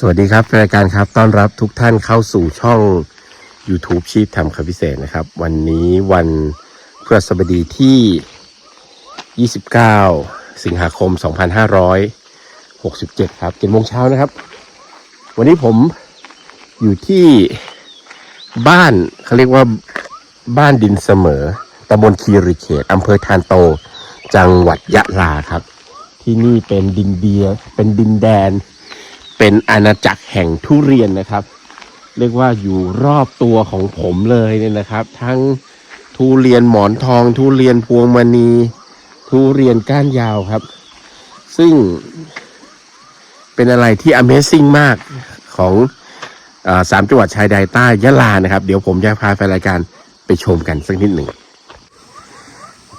สวัสดีครับรายการครับต้อนรับทุกท่านเข้าสู่ช่อง YouTube ชีพทำคำพิเศษนะครับ วันนี้วันพฤหัสบดีที่ 29 สิงหาคม 2567 ครับเจ็ดโมงเช้านะครับ วันนี้ผมอยู่ที่บ้านเขาเรียกว่าบ้านดินเสมอตำบลคีรีเขตอำเภอทานโต จังหวัดยะลาครับ ที่นี่เป็นดินเดียเป็นดินแดน เป็นอาณาจักรแห่งทุเรียนนะครับ เรียกว่าอยู่รอบตัวของผมเลยเนี่ยนะครับ ทั้งทุเรียนหมอนทอง ทุเรียนพวงมณี ทุเรียนก้านยาวครับ ซึ่งเป็นอะไรที่ Amazing มากของอสามจังหวัดชายแดนใต้ยะลานะครับ เดี๋ยวผมจะพาแฟนรายการไปชมกันสักนิดหนึ่ง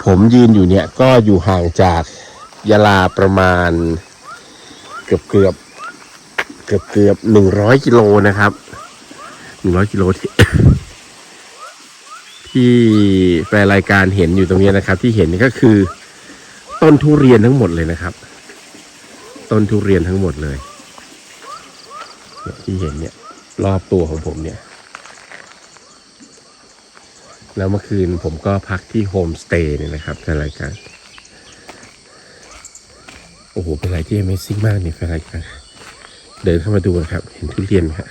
ผมยืนอยู่เนี่ยก็อยู่ห่างจากยะลาประมาณเกือบเกือบ เกือบเกือบหนึ่งร้อยกิโลนะครับหนึ่งร้อยกิโลที่ที่แฟนรายการเห็นอยู่ตรงนี้นะครับ ที่เห็นนี่ก็คือ ต้นทุเรียนทั้งหมดเลยนะครับ ต้นทุเรียนทั้งหมดเลยเนี่ยที่เห็นเนี่ย รอบตัวของผมเนี่ย แล้วเมื่อคืนผมก็พักที่โฮมสเตย์เนี่ยนะครับแฟนรายการ โอ้โห เป็นอะไรที่ Amazing มากเนี่ยแฟนรายการ เดินเข้ามาดูนะครับ เห็นทุเรียนไหมครับ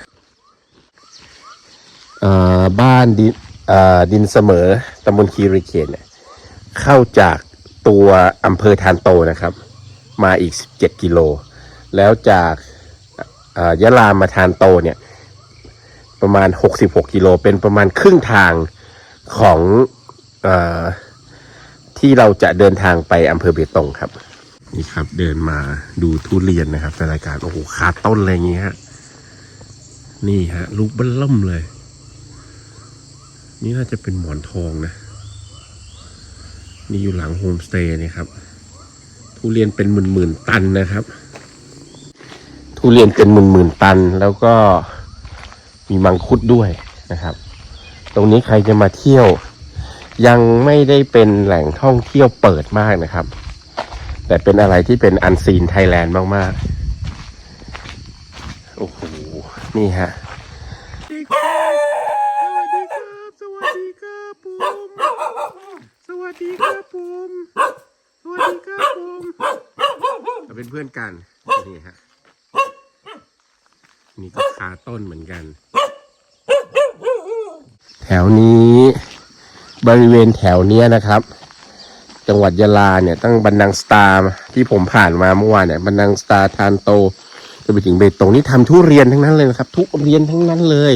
บ้านดินดินเสมอตำบลคีรีเขตเนี่ยเข้าจากตัวอำเภอทานโตนะครับ มาอีก 17 กิโล แล้วจากยะลามาทานโตเนี่ยประมาณ 66 กิโล เป็นประมาณครึ่งทางของอที่เราจะเดินทางไปอำเภอเบตงครับ นี่ครับเดินมาดูทุเรียนนะครับในรายการโอ้โหคาต้นอะไรอย่างเงี้ยฮะนี่ฮะ ลูกบิ้ลล่มเลย นี่น่าจะเป็นหมอนทองนะ นี่อยู่หลังโฮมสเตย์นี่ครับทุเรียนเป็นหมื่นหมื่นตันนะครับ ทุเรียนเป็นหมื่นหมื่นตัน แล้วก็มีมังคุดด้วยนะครับ ตรงนี้ใครจะมาเที่ยว ยังไม่ได้เป็นแหล่งท่องเที่ยวเปิดมากนะครับ แต่เป็นอะไรที่เป็นอันซีนไทยแลนด์มาก ๆ โอ้โห นี่ฮะสวัสดีครับสวัสดีครับผมสวัสดีครับผม สวัสดีครับผมเราเป็นเพื่อนกัน นี่ฮะ นี่ก็คาต้นเหมือนกัน แถวนี้ บริเวณแถวเนี้ยนะครับ จังหวัดยะลาเนี่ยตั้งบันดังสตาร์ที่ผมผ่านมาเมื่อวานเนี่ยบันดังสตาร์ทานโตจนไปถึงเบตงนี่ทำทุเรียนทั้งนั้นเลยนะครับ ทุเรียนทั้งนั้นเลย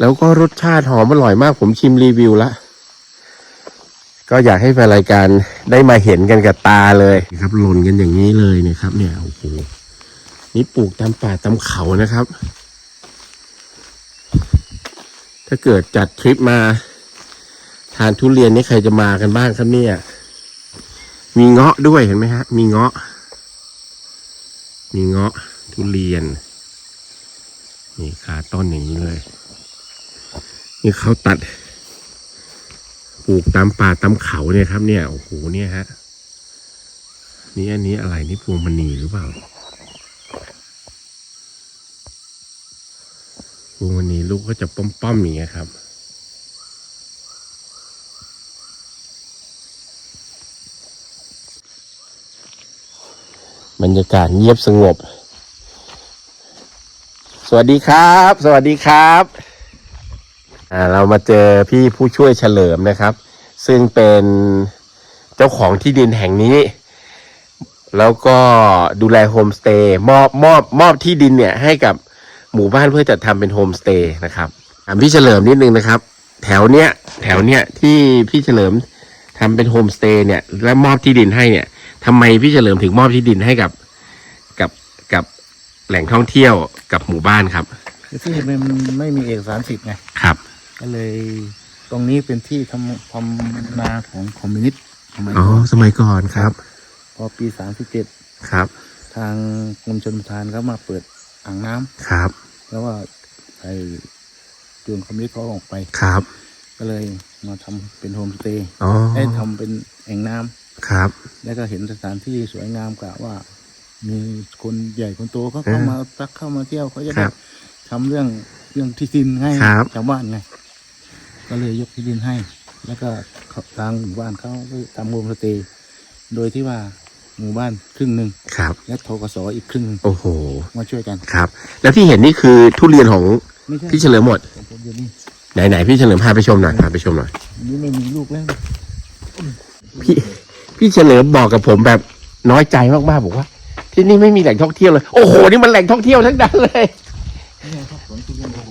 แล้วก็รสชาติหอมอร่อยมาก ผมชิมรีวิวละก็อยากให้แฟนรายการได้มาเห็นกันกับตาเลยครับหล่นกันอย่างนี้เลยนี่ยครับ เนี่ยโอ้โหนี่ปลูกตามป่าตามเขานะครับ ถ้าเกิดจัดทริปมา ทานทุเรียนนี่ใครจะมากันบ้างครับเนี่ย มีเงาะด้วยเห็นไหมฮะ มีเงาะ มีเงาะทุเรียน นี่ขาต้นอย่างนี้เลย นี่เขาตัด ปลูกตามป่าตามเขาเนี่ยครับ เนี่ย โอ้โห เนี่ยฮะ นี่อันนี้อะไรนี่พวงมณีหรือเปล่าพวงมณีลูกก็จะป้อมๆอย่างเงี้ยครับ บรรยากาศเงียบสงบ สวัสดีครับ สวัสดีครับอ่าเรามาเจอพี่ผู้ช่วยเฉลิมนะครับ ซึ่งเป็นเจ้าของที่ดินแห่งนี้ แล้วก็ดูแลโฮมสเตย์มอบมอบมอบที่ดินเนี่ยให้กับหมู่บ้านเพื่อจัดทำเป็นโฮมสเตย์นะครับถามพี่เฉลิมนิดนึงนะครับ แถวเนี้ยแถวเนี้ยที่พี่เฉลิมทำเป็นโฮมสเตย์เนี่ย และมอบที่ดินให้เนี่ย ทำไมพี่เฉลิมถึงมอบที่ดินให้กับกับกับแหล่งท่องเที่ยวกับหมู่บ้านครับคือที่มันไม่มีเอกสารสิทธิ์ไงครับ ก็เลยตรงนี้เป็นที่ทำทำนาของคอมมิวนิสต์สมัยอ๋อก่อนสมัยก่อนครับ พอปีสามสิบเจ็ดครับ ทางกรมชลประทานก็มาเปิดอ่างน้ำครับ แล้วว่าไอ้จูนคอมมิวนิสต์เขาออกไปครับ ก็เลยมาทำเป็นโฮมสเตย์อ๋อให้ทำเป็นแอ่งน้ำ ครับ แล้วก็เห็นสถานที่สวยงามกะว่า มีคนใหญ่คนโตเขาเข้าเออมาตักเข้ามาเที่ยวเขาจะคได้รับทำเรื่องเรื่องที่ดินให้ครับชาวบ้านไงก็เลยยกที่ดินให้ แล้วก็เขาทางหมู่บ้านเขาก็ทำโฮมสเตย์โดยที่ว่าหมู่บ้านครึ่งหนึ่งครับ และทกสอีกครึ่งหนึ่งโอ้โหมาช่วยกันครับ แล้วที่เห็นนี่คือทุเรียนของไม่ใช่พี่เฉลิมหมดของผมเดี๋ยวนี้ไหนไหนพี่เฉลิมพาไปชมหน่อยพาไปชมหน่อยอันนี้ไม่มีลูกแล้วพี่ พี่เฉลิมบอกกับผมแบบน้อยใจมากๆบอกว่า ที่นี่ไม่มีแหล่งท่องเที่ยวเลย โอ้โหนี่มันแหล่งท่องเที่ยวทั้งนั้นเลยนี่ไงครับสวนทุเรียนโอ้โห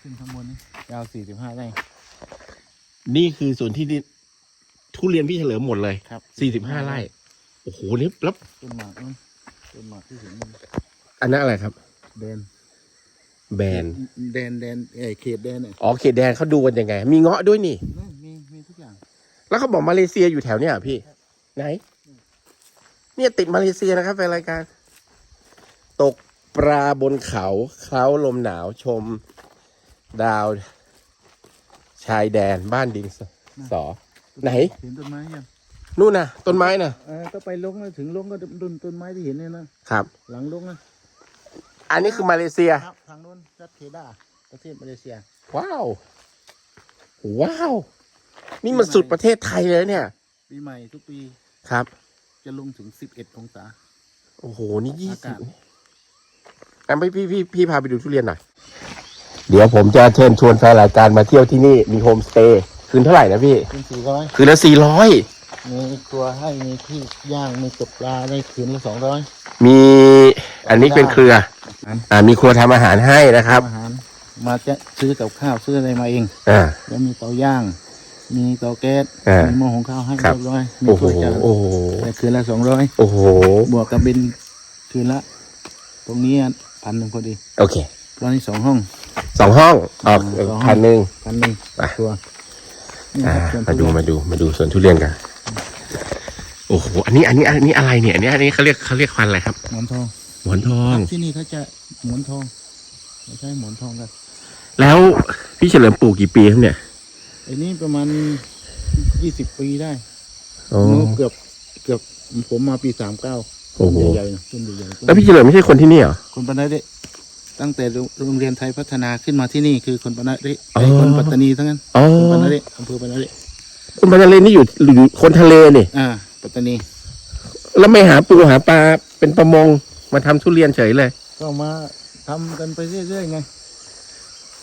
ขึ้นข้างบนนี่ยาวสี่สิบห้าไร่นี่คือส่วนที่ดินทุเรียนพี่เฉลิมหมดเลยครับสี่สิบห้าไร่โอ้โหนี่แล้วต้นหมากนี่ต้นหมากที่เห็นนี่อันนั้นอะไรครับแดนแบรนด์แดนแดนเอยเขตแดนเนี่ยอ๋อเขตแดนเขาดูกันยังไง มีเงาะด้วยนี่นั่นมีมีทุกอย่าง แล้วเขาบอกมาเลเซียอยู่แถวเนี้ยเหรอพี่ ไหน เนี่ยติดมาเลเซียนะครับแฟนรายการ ตกปลาบนเขาเคล้าลมหนาวชม ดาว ชายแดนบ้านดินสสอไหน เห็นต้นไม้ยังนู่นน่ะต้นไม้น่ะเออก็ไปลงแล้วถึงลงก็ต้นต้นไม้ที่เห็นเนี่ยนะครับ หลังลงนะอันนี้คือมาเลเซียครับทางโน้นรัฐเคดาประเทศมาเลเซีย ว้าว ว้าว นี่มันสุดประเทศไทยเลยเนี่ย ปีใหม่ทุกปี ครับ จะลงถึงสิบเอ็ดองศา โอ้โห นี่ยี่อาสิกาบศอันพี่พี่พี่พี่พาไปดูทุเรียนหน่อย เดี๋ยวผมจะเชิญชวนแฟนรายการมาเที่ยวที่นี่ มีโฮมสเตย์ คืนเท่าไหร่นะพี่เป็นสี่ร้อยคืนละสี่ร้อยมีครัวให้มีที่ย่างมีตกปลาได้คืนละสองร้อยมีอันนี้เป็นเครือ อ่ามีครัวทำอาหารให้นะครับอาหาร มาจะซื้อกับข้าวซื้ออะไรมาเอง อ่าแล้วมีเตาย่าง มีเตาแก๊สอ่ามีมีหม้อหุงข้าวให้ครับ เรียบร้อยมีโอ้โหถ้วยจานโอ้โหแต่คืนละสองร้อยโอ้โหบวกกับบินคืนละ ตรงนี้พันหนึ่งพอดีโอเคตอนนี้สองห้อง สองห้องออกสองห้อง พันหนึ่ง พันหนึ่งไป ตัวนี่อ่าครับส่วนมาดูทุเรียนมาดูมาดูสวนทุเรียนกัน โอ้โหอันนี้อันนี้อันนี้อะไรเนี่ยอันนี้อันนี้เขาเรียกเขาเรียกพันธุ์อะไรครับ หมอนทองหมอนทอง ที่นี่เขาจะหมอนทองไม่ใช่หมอนทองกันแล้วพี่เฉลิมปลูกกี่ปีครับเนี่ย ไอ้นี่ประมาณยี่สิบปีได้โอ้โน้เกือบเกือบผมมาปีสามเก้าโอ้โห ใหญ่ๆนะต้นใหญ่ๆต้นแล้วพี่เฉลิมไม่ใช่คนที่นี่เหรอ คนปนเดตั้งแต่โรงเรียนไทยพัฒนาขึ้นมาที่นี่คือคนปนเดอ๋อ ไอ้คนปัตตานีทั้งนั้นอ๋อคนปนเดอำเภอปนเดคุณพันเลนนี่อยู่อยู่คนทะเลนี่ อ่า ปัตตานี แล้วไม่หาปูหาปลาเป็นประมงมาทำทุเรียนเฉยเลย ก็มาทำกันไปเรื่อยๆไง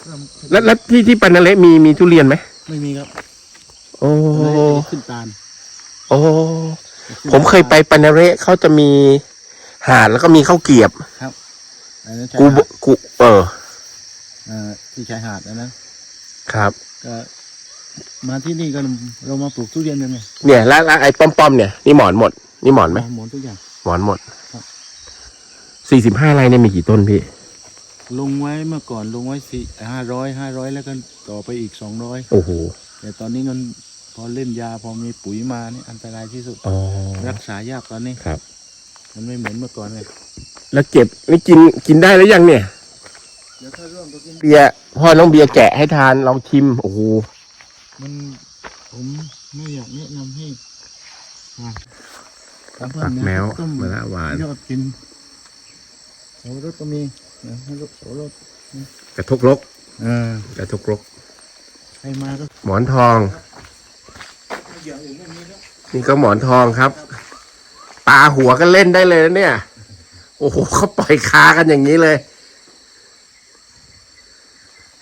ก็แล้วแล้วที่ที่ปันนาเลมีมีทุเรียนไหม ไม่มีครับโอ้ปานาเละขึ้นตาลโอ้ผมเคยไปปันนาเละเขาจะมีหาดแล้วก็มีข้าวเกรียบครับอันนั้นชายกูหาดกูเอออ่าที่ชายหาดอันนั้นครับก็มาที่นี่ก็เรามาปลูกทุเรียนกันไงเนี่ยแล้วแล้วไอ้ป้อมๆเนี่ยนี่หมอนหมด นี่หมอนไหมหมดทุกอย่างหมอนหมดครับสี่สิบห้าไร่เนี่ยมีกี่ต้นพี่ ลงไว้เมื่อก่อนลงไว้สี่ห้าร้อยห้าร้อยแล้วก็ต่อไปอีกสองร้อยโอ้โหแต่ตอนนี้มันพอเล่นยาพอมีปุ๋ยมานี่อันตรายที่สุดอ๋อรักษายากตอนนี้ครับ มันไม่เหมือนเมื่อก่อนเลยแล้วเก็บนี่กินกินได้แล้วยังเนี่ยเดี๋ยวถ้าร่วมก็กินเบียร์พ่อน้องเบียร์แกะให้ทานลองชิมโอ้โหมันผมไม่อยากแนะนำให้อ่าตามเพื่อปันกนะแมวต้มมะละหวานยอดกินโสรสก็มี นะให้รสโสรสกระทกรกอ่ากระทกรกใครมาก็หมอนทอง อย่างอื่นไม่มีแล้วนี่ก็หมอนทองครับปลาหัวก็เล่นได้เลยนะเนี่ย โอ้โหเขาปล่อยคากันอย่างนี้เลย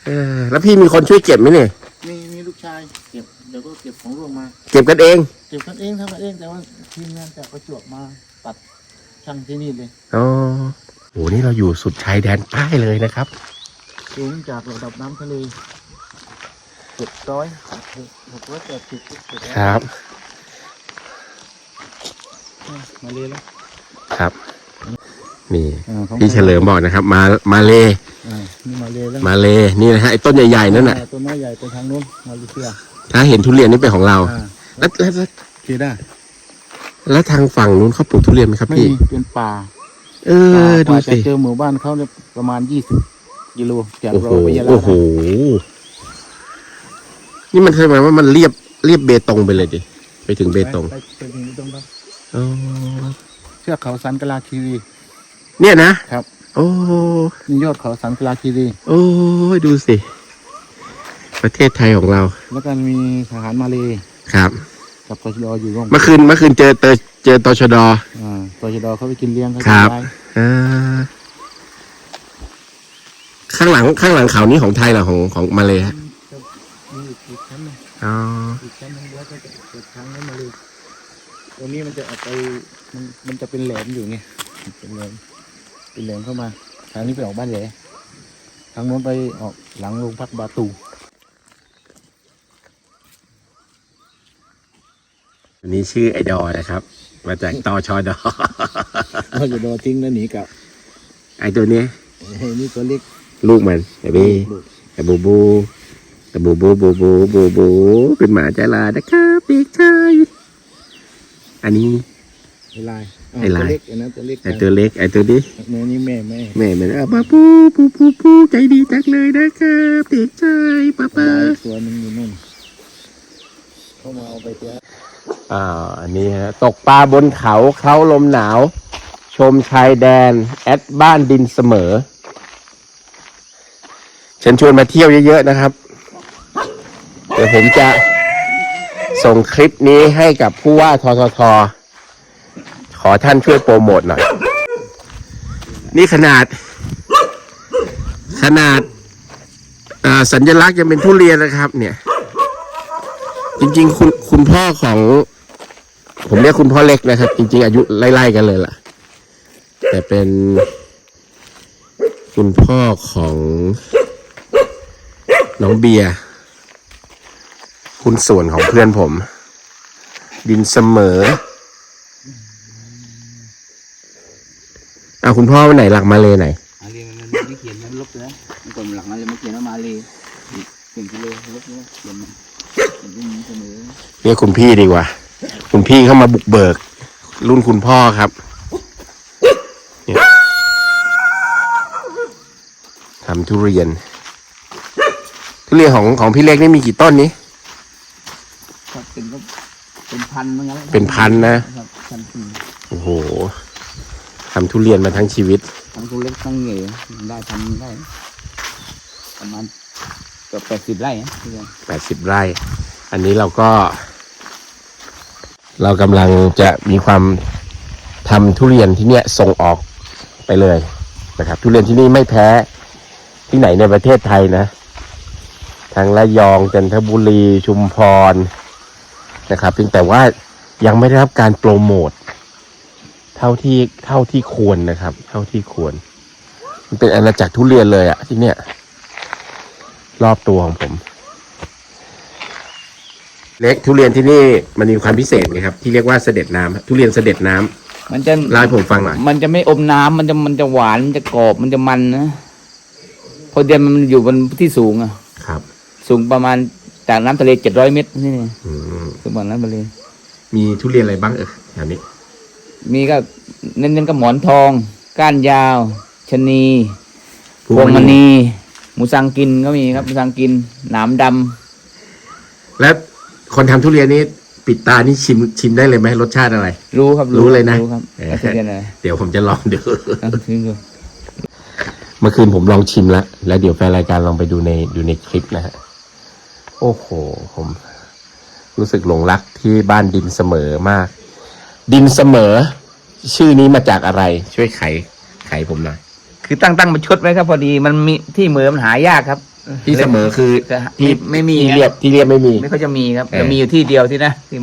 เออแล้วพี่มีคนช่วยเก็บไหมเนี่ยมีมีลูกชายเก็บเดี๋ยวก็เก็บของร่วงมา เก็บกันเอง เก็บกันเองทำกันเองแต่ว่าทีมงานจากประจวบมาตัดช่างที่นี่เลยอ๋อ โหนี่เราอยู่สุดชายแดนใต้เลยนะครับ สูงจากระดับน้ำทะเลเจ็ดร้อยหกร้อยแปดสิบครับ มาเลยแล้วครับ นี่อ่าของพี่เฉลิมบอกนะครับ มามาเลอ่านี่มาเลยแล้วมาเลนี่นะฮะไอ้ต้นใหญ่ๆนั่นน่ะอ่าต้นไม้ใหญ่ไปทางนู้นมาเลเซียถ้าเห็นทุเรียนนี่เป็นของเราอ่าแล้วแล้วแล้วเคได้แล้วทางฝั่งนู้นเขาปลูกทุเรียนไหมครับไม่พี่มีเป็นป่า เอป่าอกดูว่าจะสิเจอหมู่บ้านเขาเนี่ยประมาณยี่สิบกิโลจากโอ้เราโหไปยะลาโอ้โหนี่มันแสดงว่ามันเรียบเรียบเบตงไปเลยดิไปถึงเบตงไปไปถึงเบตงแล้วอ๋อทือกเขาสันกลาคีรีเนี่ยนะครับโอ้ นี่ยอดเขาสันกลาคีรี โอ้ยดูสิ ประเทศไทยของเราแล้วก็มีทหารมาเลยครับ กับตชดอยู่ร่วมเมื่อคืนเมื่อคืนเจอเจอ เจอตชด อ่าตชดเขาไปกินเลี้ยงเขาครับ กินได้อ่าข้างหลังข้างหลังเขานี้ของไทยเหรอของของมาเลยฮะมีอีกชั้นหนึงอ๋ออีกชั้นหนึงแล้วก็จะเกิดทางนั้นมาเลยตรงนี้มันจะออกไปมันมันจะเป็นแหลมอยู่ไงเป็นแหลมเป็นแหลมเข้ามาทางนี้ไปออกบ้านแหลทางโน้นไปออกหลังโรงพักบาตูอันนี้ชื่อไอดอนะครับ มาจากตชดก็จะโดนทิ้งแล้วหนีกลับไอตัวเนี้ยเฮ้ยนี่ตัวเล็กลูกมันไอเบ้ลูกไอบูบูไอบูบูบูบูบูบูเป็นหมาใจลานะครับเด็กชายอันนี้ไอ้ลายอะไอ้ลายตัวเล็กอันนั้นตัวเล็กไอตัวเล็กไอตัวนี้แม่นี่แม่แม่แม่มันอะป้าปูปูปูปูใจดีจังเลยนะครับเด็กชายป้าป้าลายตัวหนึงอยู่นู่นเข้ามาเอาไปเสีย อ่าอันนี้ฮะตกปลาบนเขาเคล้าลมหนาว ชมชายแดน แอดบ้านดินเสมอเชิญชวนมาเที่ยวเยอะๆนะครับ เดี๋ยวผมจะส่งคลิปนี้ให้กับผู้ว่าททท ขอท่านช่วยโปรโมทหน่อย นี่ขนาด ขนาดอ่าสัญลักษณ์ยังเป็นทุเรียนนะครับ เนี่ย จริง ๆ คุณคุณพ่อของ ผมเรียกคุณพ่อเล็กนะครับ จริง ๆ อายุไล่ๆกันเลยล่ะ แต่เป็นคุณพ่อของน้องเบียร์คุณส่วนของเพื่อนผม ดินเสมอเอาคุณพ่อวันไหนหลักมาเลยไหนมาเลยมันไม่เขียนมันลบเลยมันก่อนหลังมันเลยมันเขียนว่ามาเลยอีกเขียนกิโลลบเลยเขียนมัน เขียนที่นี้เสมอเรียกคุณพี่ดีกว่า คุณพี่เข้ามาบุกเบิก รุ่นคุณพ่อครับเนี่ยทำทุเรียน ทุเรียนของของพี่เล็กนี่มีกี่ต้นนี้ก็เป็นก็เป็นพันเหมือนกันเป็นพันนะครับพันปีโอ้โหทำทุเรียนมาทั้งชีวิต ทั้งตัวเล็กทั้งเหญ่ได้ทำได้ประมาณ เกือบแปดสิบไร่นะทุเรียแปดสิบไร่ อันนี้เราก็ เรากำลังจะมีความทำทุเรียนที่เนี้ยส่งออกไปเลยนะครับ ทุเรียนที่นี่ไม่แพ้ที่ไหนในประเทศไทยนะทางระยองจันทบุรีชุมพรนะครับเพียงแต่ว่ายังไม่ได้รับการโปรโมทเท่าที่เท่าที่ควรนะครับ เท่าที่ควร มันเป็นอาณาจักรทุเรียนเลยอะที่เนี้ย รอบตัวของผม เล็กทุเรียนที่นี่มันมีความพิเศษไงครับ ที่เรียกว่าเสด็จน้ำทุเรียนเสด็จน้ำมันจะเล่าให้ผมฟังหน่อยมันจะไม่อมน้ำมันจะมันจะหวานมันจะกรอบมันจะมันนะเพอเดียวมันอยู่บนที่สูงอะครับ สูงประมาณจากน้ำทะเลเจ็ดร้อยเมตรนี่อืมสูงกว่าน้ำทะเล มีทุเรียนอะไรบ้างเออแถวนี้ มีก็เน้นๆก็หมอนทอง ก้านยาวชะนีพวพวงมณีณี หมูสังกินก็มีครับหมูสังกินหนามดำแล้วคนทำทุเรียนนี่ปิดตานี่ชิมชิมได้เลยไหมรสชาติอะไร รู้ครับรู้เลยนะรู้ครับเออแล้วทุเรียนอะไรเดี๋ยวผมจะลองดู เอาชิมดูเมื่อคืนผมลองชิมแล้ว แล้วเดี๋ยวแฟนรายการลองไปดูในดูในคลิปนะฮะ โอ้โห ผม รู้สึกหลงรักที่บ้านดินเสมอมาก ดินเสมอ ชื่อนี้มาจากอะไร ช่วยไข ไขผมหน่อย คือตั้งตั้งมาชดไว้ครับ พอดีมันมีที่เหมือมันหายากครับที่เสมอคือจะที่ไม่มีที่เรียบที่เรียบไม่มีไม่ค่อยจะมีครับเออจะมีอยู่ที่เดียวที่นะที่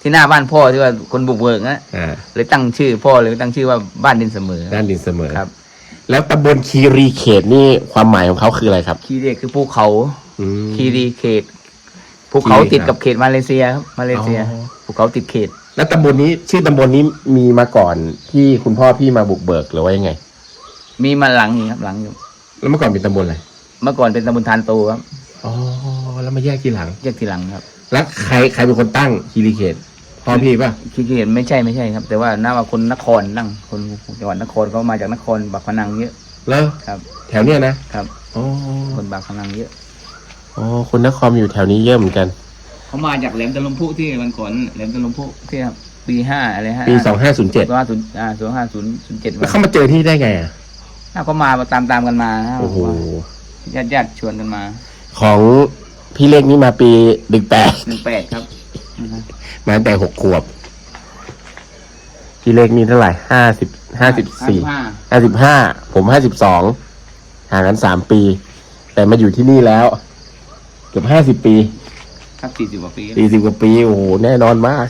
ที่หน้าบ้านพ่อที่ว่าคนบุกเบิกนะอ่าเลยตั้งชื่อพ่อเลยตั้งชื่อว่าบ้านดินเสมอด้านดินเสมอครับ แล้วตำบลคีรีเขตนี่ความหมายของเขาคืออะไรครับ คีรีคือภูเขาอืมคีรีเขตภูเขาคีรีติดครับกับเขตมาเลเซียครับมาเลเซียอ๋อภูเขาติดเขต แล้วตำบลนี้ชื่อตำบลนี้มีมาก่อนที่คุณพ่อพี่มาบุกเบิกหรือว่ายังไง มีมาหลังนี่ครับหลังอยู่ แล้วเมื่อก่อนเป็นตำบลอะไรเมื่อก่อนเป็นตำบลทานโตครับอ๋อแล้วมาแยกทีหลังแยกทีหลังครับ แล้วใครใครเป็นคนตั้งคีรีเขตพ่อพี่ป่ะคีรีเขตไม่ใช่ไม่ใช่ครับ แต่ว่าน่าว่าคนนครนั่งคนจังหวัดนครเขามาจากนครบักพนังเยอะแล้วครับ แถวเนี้ยนะครับอ๋อคนบักพนังเยอะอ๋อคนนครอยู่แถวนี้เยอะเหมือนกันเขามาจากแหลมตะลุมพุที่วันก่อนแหลมตะลุมพุที่ครับปีห้าอะไรฮะปีสองห้าศูนย์เจ็ดสองห้าศูนย์อ่าสองห้าศูนย์ศูนย์เจ็ดแล้วเขามาเจอที่ได้ไงอะ ถ้าก็มาตามตามๆกันมานะโอ้โหญาติญาติๆชวนกันมา ของพี่เล็กนี่มาปีดึกแปดหนึ่งแปดครับอือฮึมาตั้งแต่หกขวบ พี่เล็กนี่เท่าไหร่ห้าสิบห้าสิบสี่ห้าห้าสิบห้าผมห้าสิบสองห่างกันสามปี แต่มาอยู่ที่นี่แล้ว เกือบห้าสิบ50ปี ครับสี่สิบกว่าปีสี่สิบกว่าปี โอ้โห แน่นอนมาก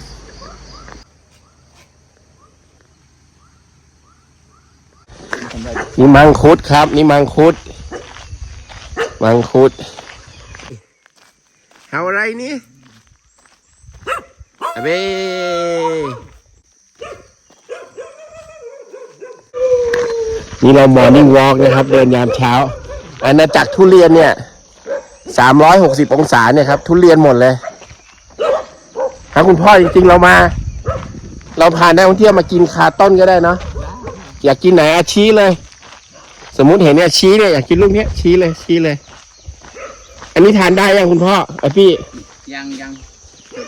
นี่มังคุดครับ นี่มังคุด มังคุดเอาอะไรนี่อะเบ้นี่เรามอร์นิ่งวอล์กนะครับ เดินยามเช้าอาณาจักรทุเรียนเนี่ยสามร้อยหกสิบองศาเนี่ยครับ ทุเรียนหมดเลยถ้าคุณพ่อจริงๆเรามา เราพานักท่องเที่ยวมากินคาต้นก็ได้เนาะอยากกินไหนอาชี้เลย สมมุติเห็นเนี่ยชี้เลยอยากกินลูกเนี้ยชี้เลยชี้เลย อันนี้ทานได้ยังคุณพ่อไอพี่ ยังยัง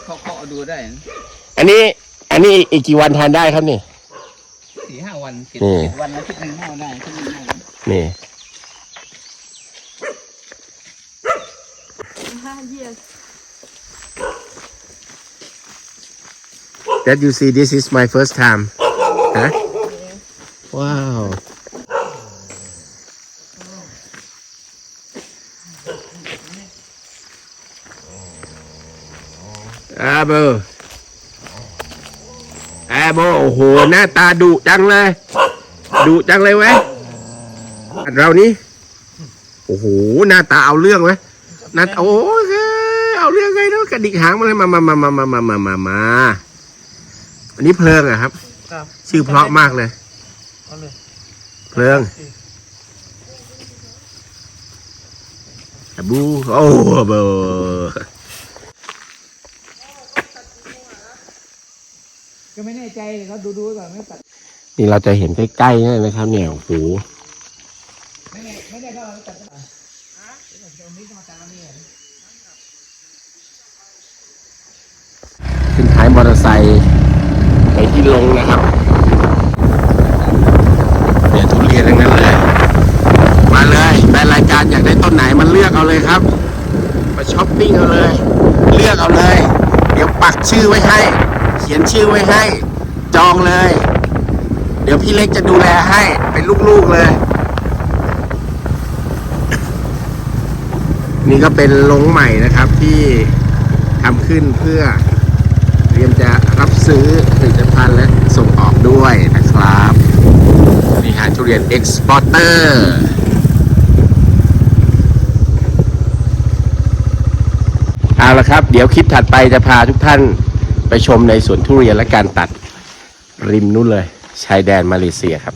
เขาเขาเอาดูได้นะอันนี้ อันนี้อีกกี่วันทานได้ครับนี่ สี่ห้าวันเจ็ดนี่เจ็ดวันอาทิตย์หนึ่งห้าได้อาทิตย์หนึ่งห้าได้นี่ yes. that you see this is my first time ฮะว้าว อาเบอร์อาโบโอ้โห หน้าตาดุจังเลยดุจังเลยเว้ยเรานี่โอ้โห หน้าตาเอาเรื่องเว้ยหน้าตาโอ้ยเอาเรื่องไงเนาะกระดิกหางมาเลยมามามามามามามามามาอันนี้เพลิงอะครับ ครับ ชื่อเพราะมากเลยเอาเลยเพลิงอะ บูโอ้เบอร์ก็ไม่แน่ใจเขาดูดูก่อนไม่ตัดนี่เราจะเห็นใกล้ๆนี่นะครับเนี่ยโอ้โหไม่แน่ไม่แน่ก็ตัดขึ้นท้ายมอเตอร์ไซค์ไปที่ลงนะครับเนี่ยทุเรียนทั้งนั้นเลย มาเลยแฟนรายการอยากได้ ต้นไหนมันเลือกเอาเลยครับ มาช้อปปิ้งเอาเลย เลือกเอาเลย เดี๋ยวปักชื่อไว้ให้ เขียนชื่อไว้ให้ จองเลย เดี๋ยวพี่เล็กจะดูแลให้เป็นลูกๆเลย นี่ก็เป็นลงใหม่นะครับที่ทำขึ้นเพื่อเตรียมจะรับซื้อผลิตภัณฑ์และส่งออกด้วยนะครับนี่ฮะทุเรียนเอ็กซ์พอร์เตอร์ เอาละครับ เดี๋ยวคลิปถัดไปจะพาทุกท่านไปชมในสวนทุเรียนและการตัดริมนู้นเลย ชายแดนมาเลเซียครับ